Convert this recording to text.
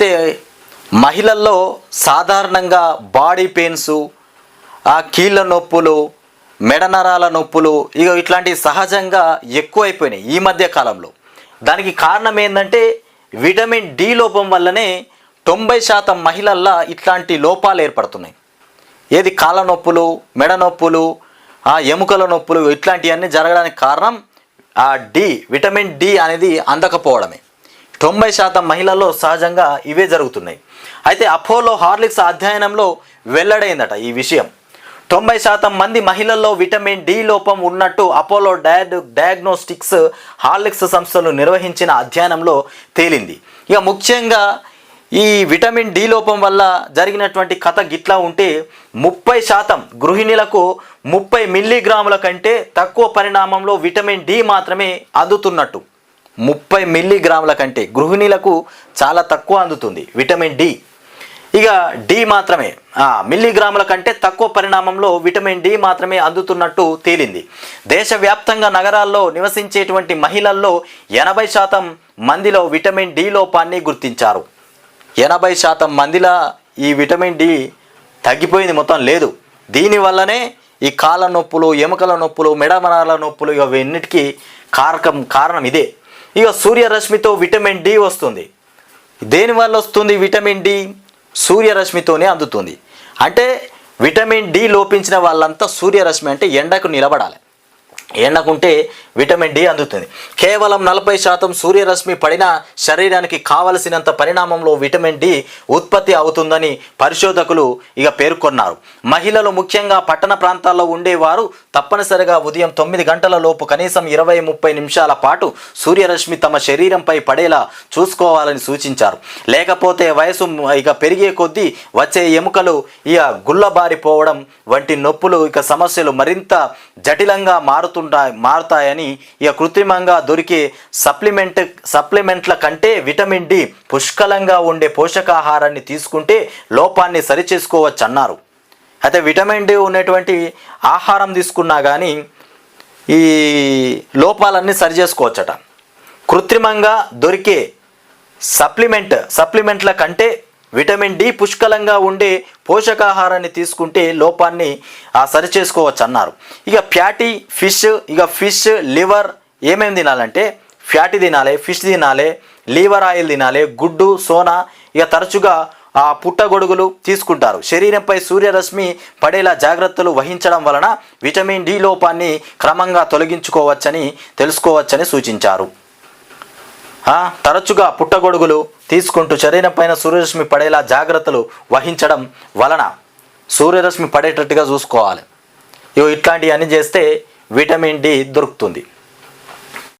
అయితే మహిళల్లో సాధారణంగా బాడీ పెయిన్స్ ఆ కీళ్ళ నొప్పులు మెడనరాల నొప్పులు ఇక ఇట్లాంటివి సహజంగా ఎక్కువైపోయినాయి ఈ మధ్య కాలంలో. దానికి కారణం ఏంటంటే విటమిన్ డి లోపం వల్లనే తొంభై శాతం మహిళల్లో ఇట్లాంటి లోపాలు ఏర్పడుతున్నాయి. ఏది కాళ్ళ నొప్పులు మెడ నొప్పులు ఆ ఎముకల నొప్పులు ఇట్లాంటివన్నీ జరగడానికి కారణం ఆ డి విటమిన్ డి అనేది అందకపోవడమే. తొంభై శాతం మహిళల్లో సహజంగా ఇవే జరుగుతున్నాయి. అయితే అపోలో హార్లిక్స్ అధ్యయనంలో వెల్లడైందట ఈ విషయం. తొంభై శాతం మంది మహిళల్లో విటమిన్ డి లోపం ఉన్నట్టు అపోలో డయాడ్ డయాగ్నోస్టిక్స్ హార్లిక్స్ సంస్థలు నిర్వహించిన అధ్యయనంలో తేలింది. ఇక ముఖ్యంగా ఈ విటమిన్ డి లోపం వల్ల జరిగినటువంటి కథ గిట్లా ఉంటే ముప్పై శాతం గృహిణులకు ముప్పై మిల్లీగ్రాముల కంటే తక్కువ పరిణామంలో విటమిన్ డి మాత్రమే అందుతున్నట్టు. ముప్పై మిల్లీగ్రాముల కంటే గృహిణులకు చాలా తక్కువ అందుతుంది విటమిన్ డి. ఇక డి మాత్రమే. మిల్లీగ్రాముల కంటే తక్కువ పరిణామంలో విటమిన్ డి మాత్రమే అందుతున్నట్టు తేలింది. దేశవ్యాప్తంగా నగరాల్లో నివసించేటువంటి మహిళల్లో ఎనభై శాతం మందిలో విటమిన్ డి లోపాన్ని గుర్తించారు. ఎనభై శాతం మందిలో ఈ విటమిన్ డి తగ్గిపోయింది మొత్తం లేదు. దీనివల్లనే ఈ కాళ్ళ నొప్పులు ఎముకల నొప్పులు మెడమరాల నొప్పులు ఇవన్నిటికీ కారకం కారణం ఇదే. ఇక సూర్యరశ్మితో విటమిన్ డి వస్తుంది. దేనివల్ల వస్తుంది విటమిన్ డి? సూర్యరశ్మితోనే అందుతుంది. అంటే విటమిన్ డి లోపించిన వాళ్ళంతా సూర్యరశ్మి అంటే ఎండకు నిలబడాలి. ఎండకుంటే విటమిన్ డి అందుతుంది. కేవలం నలభై శాతం సూర్యరశ్మి పడిన శరీరానికి కావలసినంత పరిణామంలో విటమిన్ డి ఉత్పత్తి అవుతుందని పరిశోధకులు ఇక పేర్కొన్నారు. మహిళలు ముఖ్యంగా పట్టణ ప్రాంతాల్లో ఉండేవారు తప్పనిసరిగా ఉదయం తొమ్మిది గంటల లోపు కనీసం ఇరవై ముప్పై నిమిషాల పాటు సూర్యరశ్మి తమ శరీరంపై పడేలా చూసుకోవాలని సూచించారు. లేకపోతే వయసు ఇక పెరిగే కొద్దీ వచ్చే ఎముకలు ఇక గుల్లబారిపోవడం వంటి నొప్పులు ఇక సమస్యలు మరింత జటిలంగా మారుతూ మారుతుంటా మారుతాయని ఇక కృత్రిమంగా దొరికే సప్లిమెంట్ సప్లిమెంట్ల కంటే విటమిన్ డి పుష్కలంగా ఉండే పోషకాహారాన్ని తీసుకుంటే లోపాన్ని సరిచేసుకోవచ్చు అన్నారు అయితే విటమిన్ డి ఉన్నటువంటి ఆహారం తీసుకున్నా కానీ ఈ లోపాలన్నీ సరి చేసుకోవచ్చట కృత్రిమంగా దొరికే సప్లిమెంట్ సప్లిమెంట్ల కంటే విటమిన్ డి పుష్కలంగా ఉండే పోషకాహారాన్ని తీసుకుంటే లోపాన్ని ఆ, సరిచేసుకోవచ్చు అన్నారు ఇక ఫ్యాటీ ఫిష్ ఇక ఫిష్ లివర్ ఏమేమి తినాలంటే ఫ్యాటీ తినాలి ఫిష్ తినాలి లీవర్ ఆయిల్ తినాలి గుడ్డు సోనా ఇక తరచుగా ఆ పుట్టగొడుగులు తీసుకుంటారు. శరీరంపై సూర్యరశ్మి పడేలా జాగ్రత్తలు వహించడం వలన విటమిన్ డి లోపాన్ని క్రమంగా తొలగించుకోవచ్చని తెలుసుకోవచ్చని సూచించారు. తరచుగా పుట్టగొడుగులు తీసుకుంటూ శరీరంపైన సూర్యరశ్మి పడేలా జాగ్రత్తలు వహించడం వలన సూర్యరశ్మి పడేటట్టుగా చూసుకోవాలి. ఇవి ఇట్లాంటివన్నీ చేస్తే విటమిన్ డి దొరుకుతుంది.